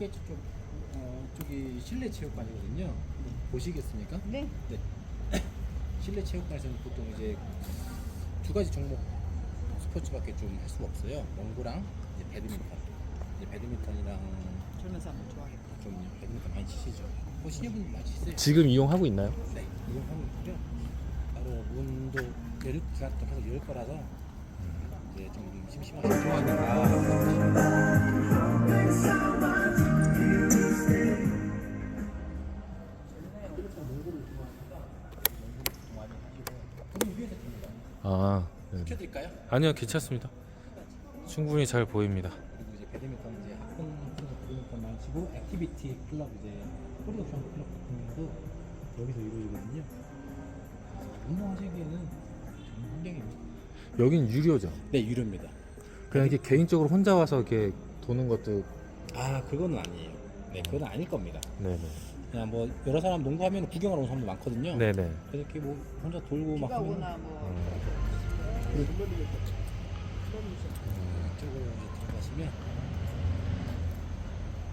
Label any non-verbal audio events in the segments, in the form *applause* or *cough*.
밖에 쪽 어, 쪽이 실내 체육관이거든요. 보시겠습니까? 네. 네. 실내 체육관에서는 보통 이제 두 가지 종목 스포츠밖에 좀 할 수가 없어요. 농구랑 이제 배드민턴. 이제 배드민턴이랑 젊은 사람 좋아하겠다. 좀 배드민턴 많이 치시죠. 뭐 시니어분들 많이 치세요. 지금 이용하고 있나요? 네, 이용하고 있고요. 바로 문도 열 기간 좀 계속 열 거라서 이제 좀 심심하게 좋아하니 드릴까요? 아니요, 괜찮습니다. 충분히 잘 보입니다. 그리고 이제 배드민턴 이제 학원 배드민턴 많이 치고 액티비티 클럽 이제 코리오션 클럽 같은 경우도 여기서 이루어지거든요. 그래서 운동하시기에는 좋은 환경입니다. 여긴 유료죠. 네, 유료입니다. 그냥 이렇게 개인적으로 혼자 와서 이렇게 도는 것도 아, 그거는 아니에요. 네, 그건 아닐 겁니다. 네네. 그냥 뭐 여러 사람 농구하면 구경하러 오는 사람도 많거든요. 네네. 그래서 이렇게 뭐 혼자 돌고 막 비가 하면 오나 뭐 음. 이쪽으로 이제 들어가시면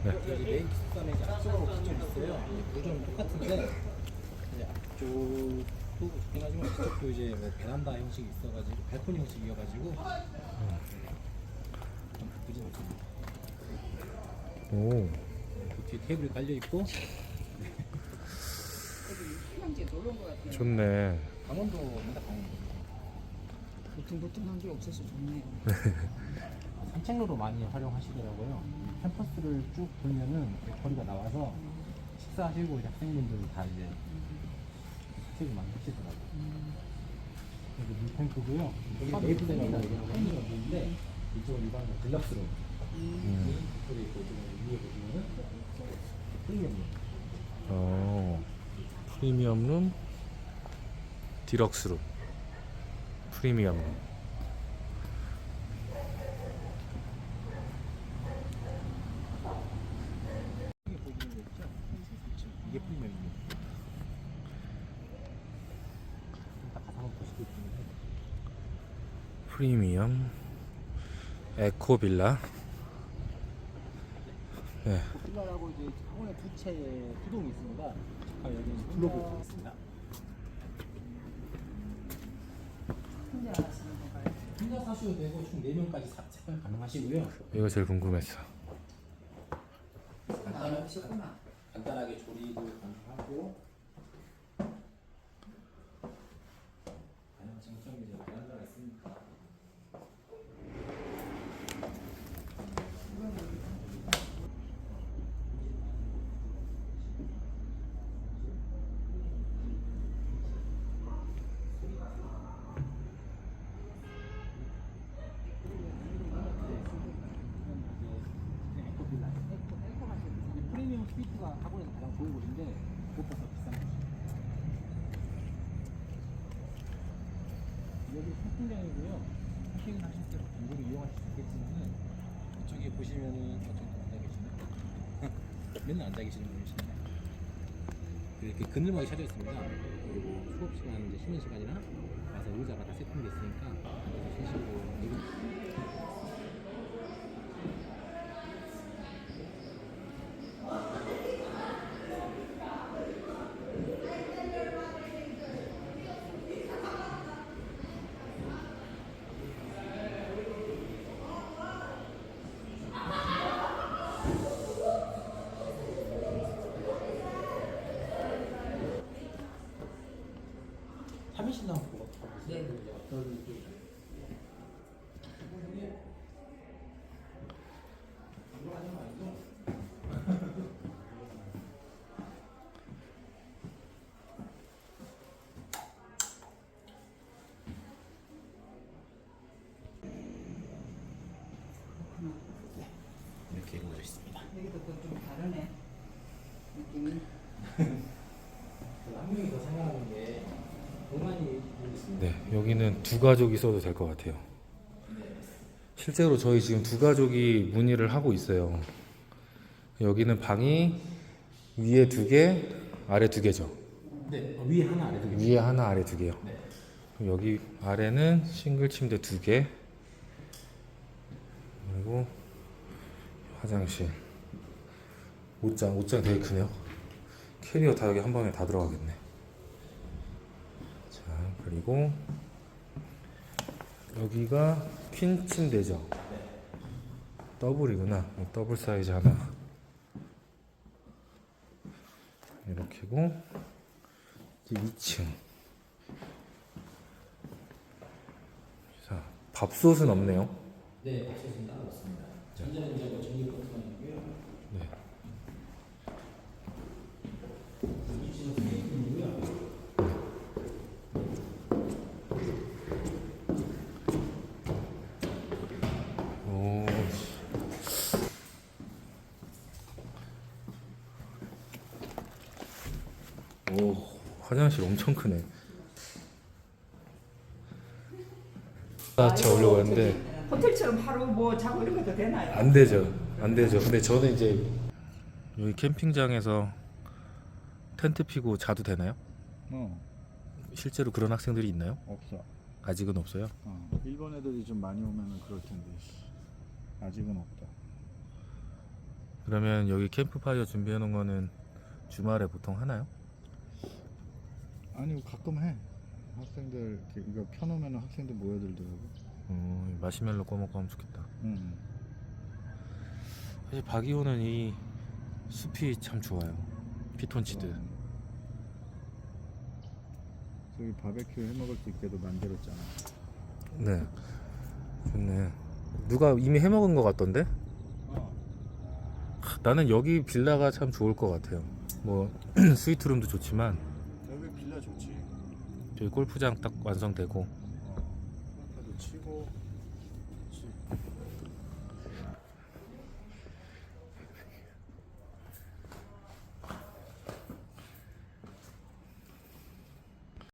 네. 여기 메인 기숙사는 이제 앞쪽으로 구점 있어요. 이제 구점 똑같은데 이제 앞쪽도 좋긴 하지만 이쪽도 이제 뭐 베란다 형식이 있어가지고 발코니 형식이어가지고 좀 바쁘진 않습니다. 오, 그 뒤에 테이블이 깔려 있고. 좋네. 강원도입니다. 강원도. 울퉁불퉁한 게 없어서 좋네요. *laughs* 산책로로 많이 활용하시더라고요. 캠퍼스를 쭉 돌면은 거리가 나와서 식사하시고 이제 학생분들 다 이제 산책을 많이 하시더라고요. 여기 물탱크고요. 여기 네이프대라고 팬이가 있는데 이쪽은 일반적으로 딜럭스룸. 음. 이쪽은 위에 보시면은 프리미엄룸. 어, 프리미엄 룸, 디럭스 룸, 이게 있는데 프리미엄, 에코빌라. 네. 필라라고 이제 학원에 두 채의 수동이 있습니다. 잠깐 여기는 둘러보고 가겠습니다. 혼자 사셔도 되고 총 4명까지 사, 용 가능하시고요. 이거 제일 궁금했어. 아, 나오셨구나. 간단하게 조리도 가능하고 다양한 장점이 이제 베란다가 있으니까 프리미엄 스위트가 학원에서 가장 좋은 그것보다 더 비싼 곳이에요. 여기 쇼핑장이고요. 쇼핑을 하실 때 공부를 이용하실 수 있겠지만은 이쪽에 보시면은 저쪽에 앉아 계시네. 맨날 앉아 계시는 분이시네. 이렇게 그늘막이 차려 있습니다. 그리고 수업 시간 이제 쉬는 시간이나 와서 의자가 다 세팅돼 있으니까 앉아서 쉬시고 이거 삼인신 나온 거 네. 어떤 게 이렇게 이루어져 있습니다. 여기도 또좀 다르네. 느낌이. 한 명이 더 생각하는 게 있습니다. 네, 여기는 두 가족이 있어도 될 것 같아요. 실제로 저희 지금 두 가족이 문의를 하고 있어요. 여기는 방이 위에 두 개, 아래 두 개죠. 네, 어, 위에 하나 아래도 있고. 위에 하나, 아래 두 개요. 네. 여기 아래는 싱글 침대 두 개, 그리고 화장실. 옷장 옷장 되게 크네요. 캐리어 다 여기 한 방에 다 들어가겠네. 자 그리고 여기가 퀸 침대죠. 더블이구나. 더블 사이즈 하나. 이렇게고 이제 2층. 자 밥솥은 없네요. 네, 박수는 따로 없습니다. 전자레인지하고 전기 버튼만 있고요. 네. 오. 오, 화장실 엄청 크네. 차 올려고 했는데 호텔처럼 하루 뭐 자고 이런 것도 되나요? 안 되죠. 안 되죠. 근데 저는 이제 여기 캠핑장에서 텐트 피고 자도 되나요? 어 실제로 그런 학생들이 있나요? 없어. 아직은 없어요. 어, 일본 애들이 좀 많이 오면은 그럴 텐데 아직은 없다. 그러면 여기 캠프파이어 준비해 놓은 거는 주말에 보통 하나요? 아니 가끔 해. 학생들 이렇게 이거 펴놓으면 학생들 모여들더라고. 음, 마시멜로 꺼먹고 하면 좋겠다. 응. 사실 바기오는 이 숲이 참 좋아요. 피톤치드. 어. 저기 바베큐 해 먹을 수 있게도 만들었잖아. 네. 좋네. 누가 이미 해 먹은 것 같던데? 어. 하, 나는 여기 빌라가 참 좋을 것 같아요. 뭐 *clears throat* 스위트룸도 좋지만 여기 빌라 좋지. 저기 골프장 딱 완성되고 pouco